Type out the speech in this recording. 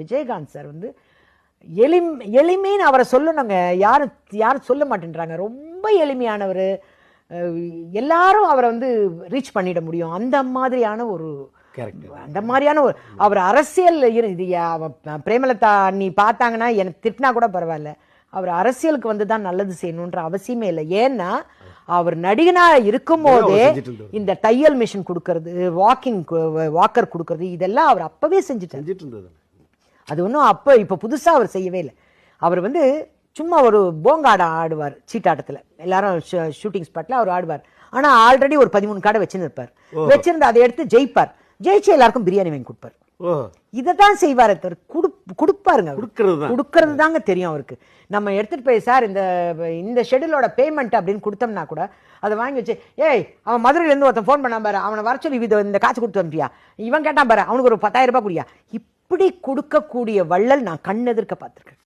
Vijayakanth sir வந்து எளிம் எளிமைன்னு அவரை சொல்லணுங்க. யாரும் யாரும் சொல்ல மாட்டேன்றாங்க. ரொம்ப எளிமையானவர். எல்லாரும் அவரை வந்து ரீச் பண்ணிட முடியும். அந்த மாதிரியான ஒரு அந்த மாதிரியான ஒரு அவர் அரசியல் இது பிரேமலதா நீ பார்த்தாங்கன்னா எனக்கு திட்டினா கூட பரவாயில்ல. அவர் அரசியலுக்கு வந்து தான் நல்லது செய்யணுன்ற அவசியமே இல்லை. ஏன்னா அவர் நடிகனா இருக்கும்போதே செஞ்சுட்டு. இந்த தையல் மிஷின் கொடுக்கறது வாக்கிங் வாக்கர் கொடுக்கறது இதெல்லாம் அவர் அப்பவே செஞ்சுட்டார். செஞ்சுட்டு இருந்தது அது ஒன்றும் அப்போ இப்போ புதுசாக அவர் செய்யவே இல்லை. அவர் வந்து சும்மா ஒரு போங்காடம் ஆடுவார் சீட்டாட்டத்தில். எல்லாரும் ஷூட்டிங் ஸ்பாட்டில் அவர் ஆடுவார். ஆனால் ஆல்ரெடி ஒரு பதிமூணு காடை வச்சுருப்பார் வச்சிருந்து அதை எடுத்து ஜெயிப்பார். ஜெயிச்சு எல்லாருக்கும் பிரியாணி வாங்கி கொடுப்பார். இதை தான் செய்வாரே தவிர குடு கொடுப்பாருங்க. கொடுக்கறது தாங்க தெரியும் அவருக்கு. நம்ம எடுத்துட்டு போய் சார் இந்த இந்த ஷெடியூலோட பேமெண்ட் அப்படின்னு கொடுத்தோம்னா கூட அதை வாங்கி வச்சு ஏய் அவன் மதுரையிலேருந்து ஒருத்தன் ஃபோன் பண்ணான் பாரு. அவனை வர சொல்லி இது இந்த காசு கொடுத்து அனுப்பியா? இவன் கேட்டான் பாரு அவனுக்கு ஒரு பத்தாயிரம் ரூபாய் குடியா? அப்படி கொடுக்கக்கூடிய வள்ளல் நான் கண்ணெதிர்க்க பார்த்துருக்கேன்.